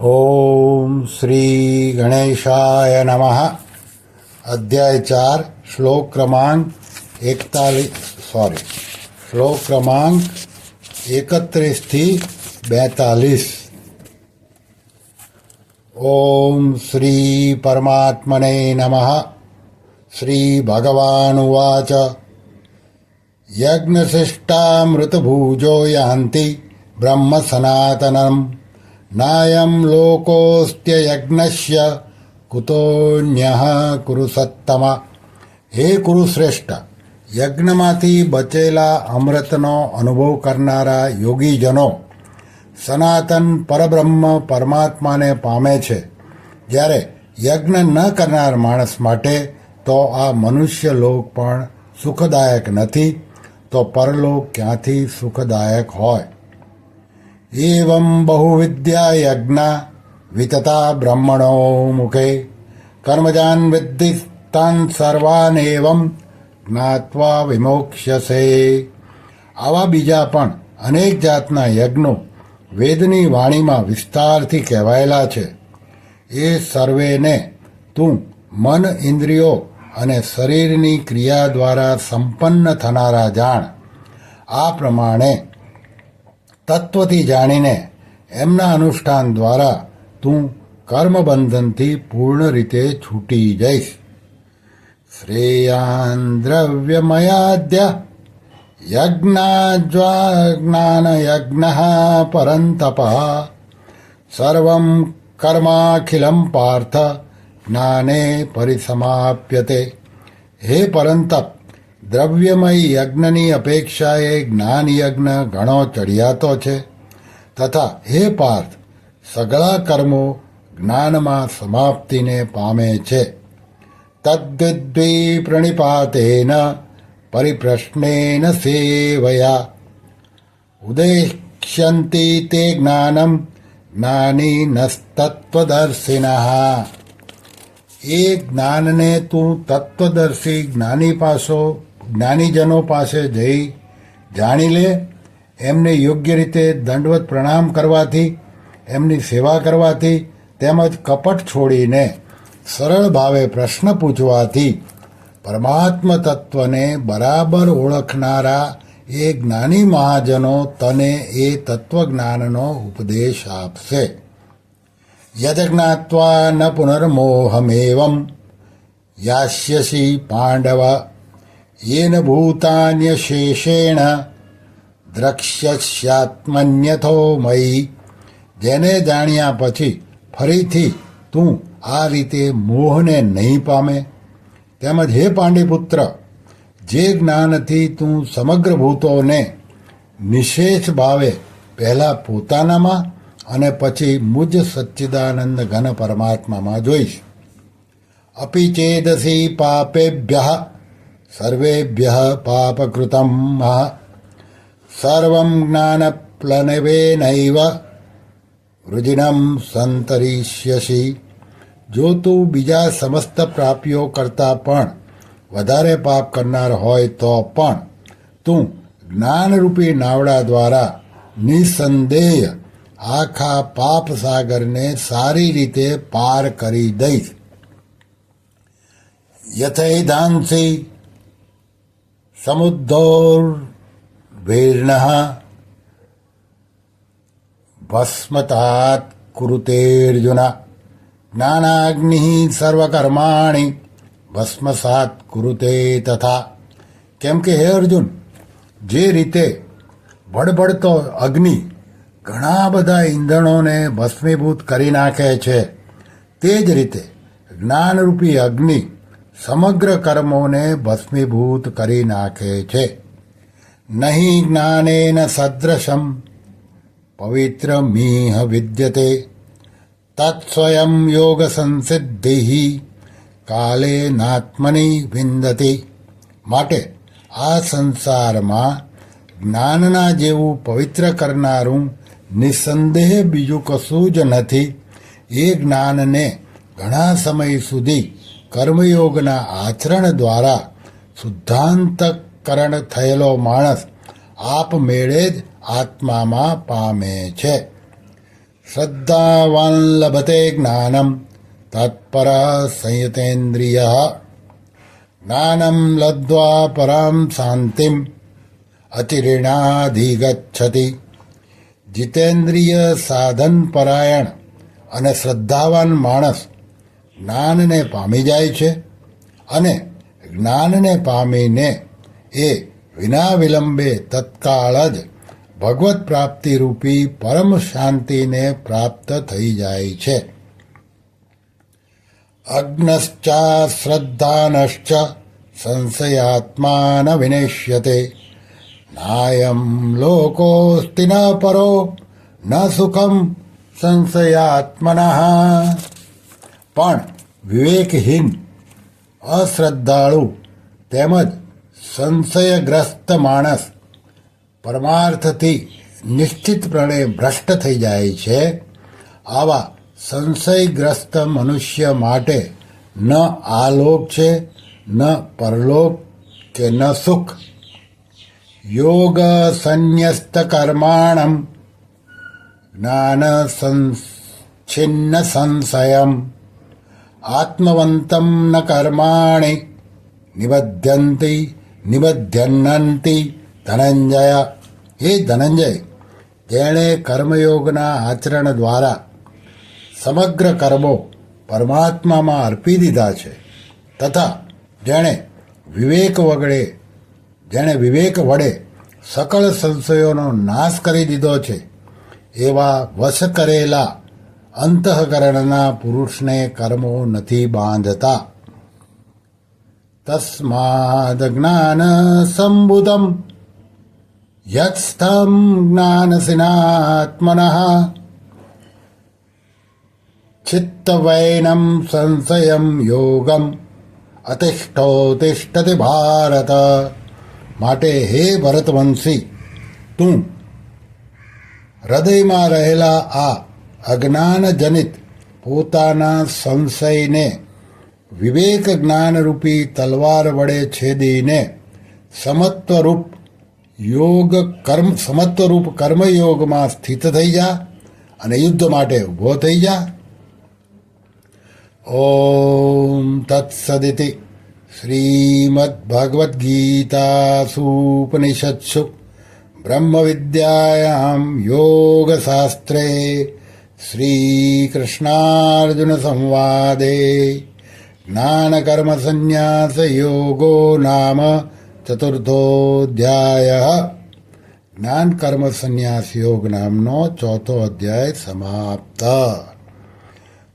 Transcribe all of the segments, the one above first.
ઓમ શ્રી ગણેશાય નમઃ અધ્યાય ચાર શ્લોક ક્રમાંક એકતાલીસ સોરી શ્લોક ક્રમાંક એકત્રીસથી બેતાલીસ ઓમ શ્રી પરમાત્મને નમઃ શ્રી ભગવાન ઉવાચ યજ્ઞશિષ્ટામૃતભુજો યાન્તિ બ્રહ્મ સનાતનમ નાયમ લોકોસ્ત્યયજ્ઞસ્ય કુતોન્યઃ કુરુ સત્તમ હે કુરુશ્રેષ્ઠ યજ્ઞમાંથી બચેલા અમૃતનો અનુભવ કરનારા યોગીજનો સનાતન પરબ્રહ્મ પરમાત્માને પામે છે જ્યારે યજ્ઞ ન કરનાર માણસ માટે તો આ મનુષ્ય લોક પણ સુખદાયક નથી તો પરલોક ક્યાંથી સુખદાયક હોય એવં બહુવિદ્યા યજ્ઞ વિતતા બ્રહ્મણો મુખે કર્મજાન વિદ્ધિ તાન સર્વાન એવં જ્ઞાત્વા વિમોક્ષ્યસે આવા બીજા પણ અનેક જાતના યજ્ઞો વેદની વાણીમાં વિસ્તારથી કહેવાયેલા છે એ સર્વેને તું મન ઇન્દ્રિયો અને શરીરની ક્રિયા દ્વારા સંપન્ન થનારા જાણ આ પ્રમાણે તત્વથી જાણીને એમના અનુષ્ઠાન દ્વારા તું કર્મબંધનથી પૂર્ણ રીતે છૂટી જઈશ. શ્રેયાન દ્રવ્યમયાદ્ય યજ્ઞાજ્વાજ્ઞાનયજ્ઞ પરંતપ સર્વં કર્માખિલમ પાર્થ જ્ઞાને પરિસમાપ્યતે. હે પરંતપ દ્રવ્યમય યજ્ઞની અપેક્ષાએ જ્ઞાન યજ્ઞ ઘણો ચડિયાતો છે. તથા હે પાર્થ સગળા કર્મો જ્ઞાનમાં સમાપ્તિને પામે છે. તદ્વિદ્વી પ્રણિપાતેન પરિપ્રશ્નેન સેવયા. ઉદેક્ષ્યંતિ તે જ્ઞાનમ જ્ઞાની નસ્તત્વદર્શિના એ જ્ઞાનને તું તત્વદર્શી જ્ઞાની પાસો જ્ઞાનીજનો પાસે જઈ જાણી લે, એમને યોગ્ય રીતે દંડવત પ્રણામ કરવાથી, એમની સેવા કરવાથી, તેમજ કપટ છોડીને સરળ ભાવે પ્રશ્ન પૂછવાથી પરમાત્મ તત્વને બરાબર ઓળખનારા એ જ્ઞાની મહાજનો તને એ તત્વજ્ઞાનનો ઉપદેશ આપશે. યજ્ઞાત્વા ન પુનર્મોહમેવમ, યાસ્યસી પાંડવ येन भूतान्यशेषेण દ્રક્ષ્યસ્યાત્મન્યથો મયી જેને જાણ્યા પછી ફરીથી તું આ રીતે મોહને નહીં પામે। તેમજ હે પાંડિપુત્ર, જે જ્ઞાનથી તું સમગ્ર ભૂતોને નિશેષ ભાવે પહેલાં પોતાનામાં અને પછી મુજ સચ્ચિદાનંદ ઘન પરમાત્મામાં જોઈશ। અપિ ચેદસી પાપેભ્ય સર્વેભ્ય પાપકૃતમ સર્વં ज्ञानप्लनवेनैव વૃજિનમ સંતરિષ્યસી જો તું બીજા સમસ્ત પ્રાપ્યો કરતાં પણ વધારે પાપ કરનાર હોય તો પણ તું જ્ઞાનરૂપી નાવડા દ્વારા નિસંદેહ આખા પાપ સાગરને સારી રીતે પાર કરી દઈશ યથૈધાંસી સમુદ્ધોર્ભીર્ણ ભસ્મતાત કુરુતેર્જુન ज्ञानाग्निः સર્વકર્માણિ ભસ્મસાત કુરુતે તથા કેમ કે હે અર્જુન જે રીતે ભડભડતો અગ્નિ ઘણા બધા ઈંધણોને ભસ્મીભૂત કરી નાખે છે તે જ રીતે જ્ઞાનરૂપી અગ્નિ સમગ્ર કર્મોને ભસ્મીભૂત કરી નાખે છે. નહીં જ્ઞાનેન સદૃશમ પવિત્રમીહ વિદ્યતે. તત્સ્વયં યોગ સંસિદ્ધિ, કાલે નાત્મની વિંદતી. માટે આ સંસારમાં જ્ઞાનના જેવું પવિત્ર કરનારું નિસંદેહ બીજું કશું જ નથી. એ જ્ઞાનને ઘણા સમય સુધી કર્મયોગના આચરણ દ્વારા શુદ્ધાંતકરણ થયેલો માણસ આપમેળે જ આત્મામાં પામે છે. શ્રદ્ધાવાન લભતે જ્ઞાનમ, તત્પર સંયતેન્દ્રિય. જ્ઞાનમ લદ્વા પરામ શાંતિમ અતિરિણાધિગચ્છતિ જીતેન્દ્રિય સાધન પરાયણ અને શ્રદ્ધાવાન માણસ જ્ઞાનને પામી જાય છે અને જ્ઞાનને પામીને એ વિના વિલંબે તત્કાળ જ ભગવત પ્રાપ્તિરૂપી પરમ શાંતિને પ્રાપ્ત થઈ જાય છે. અગ્નશ્ચા શ્રદ્ધાનશ્ચ સંશયાત્મા ન વિનેશ્યતે. નાયમ લોકોસ્તિ ન પરો, ન સુખમ સંશયાત્મન. પણ વિવેકહીન, અશ્રદ્ધાળુ તેમજ સંશયગ્રસ્ત માણસ પરમાર્થથી નિશ્ચિતપણે ભ્રષ્ટ થઈ જાય છે, આવા સંશયગ્રસ્ત મનુષ્ય માટે ન આલોક છે, ન પરલોક કે ન સુખ. યોગ સંન્યસ્ત કર્માણમ જ્ઞાન સંછિન્ન સંશયમ આત્મવંતમ ન કર્માણિ નિબધ્યંતિ નિબધ્યન્નંતિ ધનંજય હે ધનંજય તેણે કર્મયોગના આચરણ દ્વારા સમગ્ર કર્મો પરમાત્મામાં અર્પી દીધા છે તથા જેણે વિવેક વગડે જેણે વિવેક વડે સકળ સંશયોનો નાશ કરી દીધો છે એવા વશ કરેલા અંતઃકરણના પુરુષને કર્મો નથી બાંધતા તસ્માદ જ્ઞાન સંબુદમ યત્સ્થમ જ્ઞાનસિનાત્મન ચિત્તવૈનમ સંશયમ યોગમ અતિષ્ઠોતિષ્ઠતિ ભારત માટે હે ભરતવંશી તું હૃદયમાં રહેલા આ અજ્ઞાનજનિત પોતાના સંશયને વિવેક જ્ઞાનરૂપી તલવાર વડે છેદીને સમત્વરૂપ યોગ કર્મ સમત્વરૂપ કર્મયોગમાં સ્થિત થઈ જા અને યુદ્ધ માટે ઊભો થઈ જા ઓમ તત્સદિતિ શ્રીમદ્ભગવદ્ ગીતાસુપનિષત્સુ બ્રહ્મવિદ્યાયામ યોગશાસ્ત્રે શ્રીકૃષ્ણાર્જુન સંવાદે જ્ઞાનકર્મસન્ન્યાસયોગો નામ ચતુર્થોધ્યાય જ્ઞાન કર્મ સંન્યાસ યોગ નામનો ચોથો અધ્યાય સમાપ્ત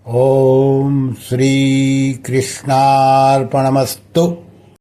ઓમ શ્રી કૃષ્ણાર્પણમસ્તુ